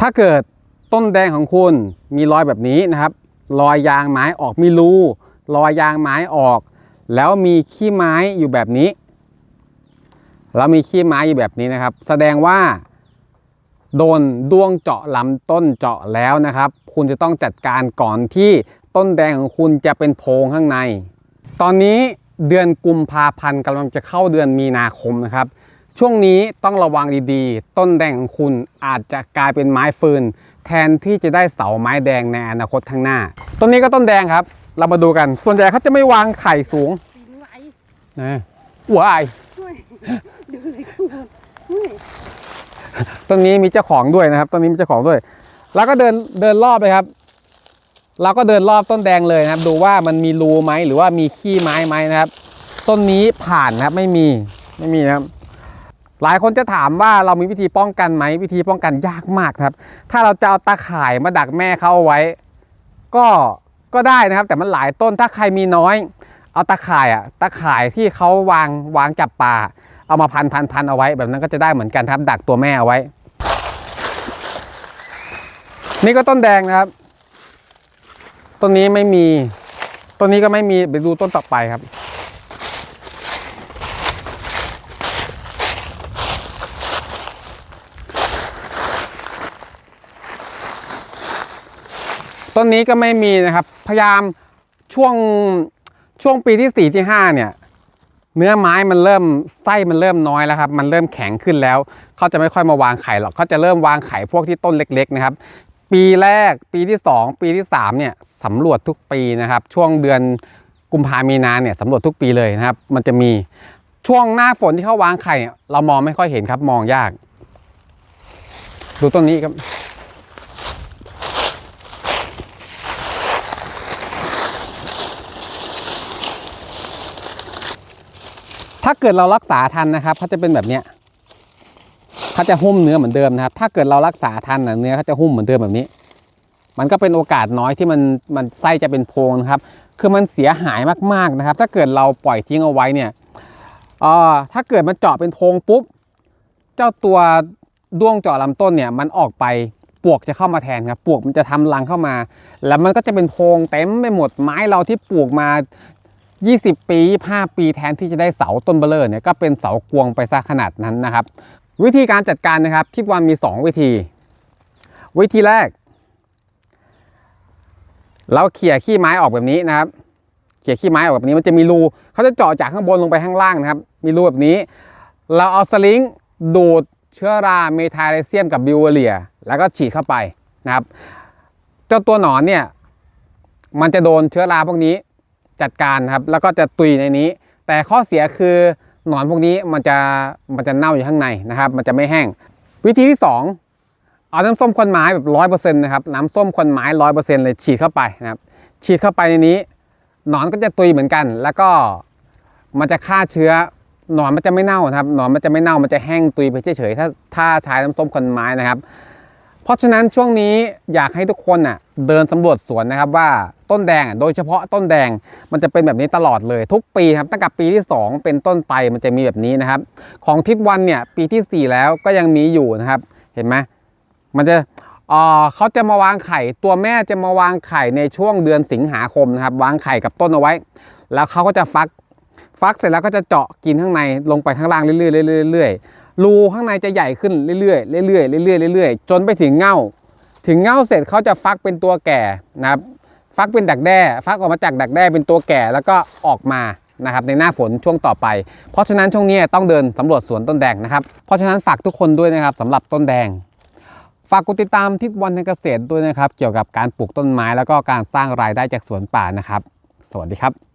ถ้าเกิดต้นแดงของคุณมีรอยแบบนี้นะครับ รอยยางไม้ออกมีรูรอยยางไม้ออก แล้วมีขี้ไม้อยู่แบบนี้ แล้วมีขี้ไม้อยู่แบบนี้นะครับ แสดงว่า โดนดวงเจาะลำต้นเจาะแล้วนะครับ คุณจะต้องจัดการก่อนที่ต้นแดงของคุณจะเป็นโพรงข้างใน ตอนนี้เดือนกุมภาพันธ์กำลังจะเข้าเดือนมีนาคมนะครับ ช่วงนี้ต้องระวังดีๆ ต้นแดงของคุณอาจจะกลายเป็นไม้ฟืน แทนที่จะได้เสาไม้แดงในอนาคตข้างหน้า ต้นนี้ก็ต้นแดงครับ เรามาดูกัน ส่วนใหญ่เขาจะไม่วางไข่สูงปีนไหวนะว้ายช่วยดูเลยข้างบนช่วยต้นนี้มีเจ้าของด้วยนะครับ ต้นนี้มีเจ้าของด้วย แล้วก็เดินเดินรอบเลยครับ เราก็เดินรอบต้นแดงเลยนะครับ ดูว่ามันมีรูไหมหรือว่ามีขี้ไม้ไหมนะครับ ต้นนี้ผ่านนะครับไม่มีไม่มีนะครับ หลายคนจะถามว่าเรามีวิธีป้องกันไหมวิธีป้องกันยากมากครับ ถ้าเราจะเอาตาข่ายมาดักแม่เขาเอาไว้ ก็ก็ได้นะครับ แต่มันหลายต้นถ้าใครมีน้อย เอาตาข่ายอะตาข่ายที่เขาวางวางจับปลาเอามาพันพันพันเอาไว้ แบบนั้นก็จะได้เหมือนกันครับดักตัวแม่เอาไว้ นี่ก็ต้นแดงนะครับ ต้นนี้ไม่มี ต้นนี้ก็ไม่มีไปดูต้นต่อไปครับ ต้นนี้ก็ไม่มีนะครับ พยายามช่วงช่วงปีที่สี่ที่ห้าเนี่ย เนื้อไม้มันเริ่มไส้มันเริ่มน้อยแล้วครับ มันเริ่มแข็งขึ้นแล้ว เขาจะไม่ค่อยมาวางไข่หรอกเขาจะเริ่มวางไข่พวกที่ต้นเล็ก ๆ นะครับ ปีแรกปีที่ 2 ปีที่3เนี่ยสำรวจทุกปีนะครับ ช่วงเดือนกุมภามีนาเนี่ยสำรวจทุกปีเลยนะครับ มันจะมีช่วงหน้าฝนที่เขาวางไข่เนี่ยเรามองไม่ค่อยเห็นครับ มองยาก ดูต้นนี้ครับ ถ้าเกิดเรารักษาทันนะครับเขาจะเป็นแบบเนี้ยเขาจะหุ้มเนื้อเหมือนเดิมนะครับ ถ้าเกิดเรารักษาทันนะเนื้อเขาจะหุ้มเหมือนเดิมแบบนี้ มันก็เป็นโอกาสน้อยที่มันมันไส้จะเป็นโพรงนะครับ คือมันเสียหายมากๆนะครับ ถ้าเกิดเราปล่อยทิ้งเอาไว้เนี่ยเอ่อถ้าเกิดมันเจาะเป็นโพรงปุ๊บ เจ้าตัวด้วงเจาะลำต้นเนี่ยมันออกไปปวกจะเข้ามาแทนครับ ปวกมันจะทำรังเข้ามา แล้วมันก็จะเป็นโพรงเต็มไปหมดไม้เราที่ปลูกมา 20 ปี 25 ปีแทนที่จะได้เสาต้นเบลเลอร์เนี่ยก็เป็นเสากวงไปซะขนาดนั้นนะครับ วิธีการจัดการนะครับทิศวันมี 2 วิธี วิธีแรก เราเขี่ยขี้ไม้ออกแบบนี้นะครับ เขี่ยขี้ไม้ออกแบบนี้มันจะมีรูเขาจะเจาะจากข้างบนลงไปข้างล่างนะครับ มีรูแบบนี้ เราเอาสลิงดูดเชื้อราเมทาไรเซียมกับบิวเวอเรีย แล้วก็ฉีดเข้าไปนะครับ เจ้าตัวหนอนเนี่ยมันจะโดนเชื้อราพวกนี้ จัดการครับ แล้วก็จะตุยในนี้ แต่ข้อเสียคือหนอนพวกนี้มันจะมันจะเน่าอยู่ข้างในนะครับ มันจะไม่แห้ง วิธีที่ 2 เอาน้ำส้มคนไม้แบบร้อยเปอร์เซ็นต์นะครับน้ำส้มคนไม้ร้อยเปอร์เซ็นต์เลยฉีดเข้าไปนะครับฉีดเข้าไปในนี้ หนอนก็จะตุยเหมือนกัน แล้วก็มันจะฆ่าเชื้อหนอนมันจะไม่เน่านะครับหนอนมันจะไม่เน่ามันจะแห้งตุยไปเฉยๆถ้าถ้าใช้น้ำส้มคนไม้นะครับ ราะฉะนั้นช่วงนี้อยากให้ทุกคนน่ะเดินสำรวจสวนนะครับว่าต้นแดงโดยเฉพาะต้นแดงมันจะเป็นแบบนี้ตลอดเลยทุกปีครับตั้งแต่ปีที่ 2 เป็นต้นไปมันจะมีแบบนี้นะครับ ของทิศวันเนี่ยปีที่ 4 แล้วก็ยังมีอยู่นะครับ เห็นไหมมันจะเอ่อเขาจะมาวางไข่ ตัวแม่จะมาวางไข่ในช่วงเดือนสิงหาคมนะครับ วางไข่กับต้นเอาไว้ แล้วเขาก็จะฟัก ฟักเสร็จแล้วก็จะเจาะกินข้างในลงไปข้างล่างเรื่อยๆเรื่อยๆ รูข้างในจะใหญ่ขึ้นเรื่อยๆเรื่อยๆเรื่อยๆเรื่อยๆจนไปถึงเง่า ถึงเง่าเสร็จเขาจะฟักเป็นตัวแก่นะครับฟักเป็นดักแด้ ฟักออกมาจากดักแด้เป็นตัวแก่แล้วก็ออกมานะครับในหน้าฝนช่วงต่อไป เพราะฉะนั้นช่วงนี้ต้องเดินสำรวจสวนต้นแดงนะครับ เพราะฉะนั้นฝากทุกคนด้วยนะครับสำหรับต้นแดง ฝากกดติดตามทิศวันในเกษตรด้วยนะครับ เกี่ยวกับการปลูกต้นไม้แล้วก็การสร้างรายได้จากสวนป่านะครับ สวัสดีครับ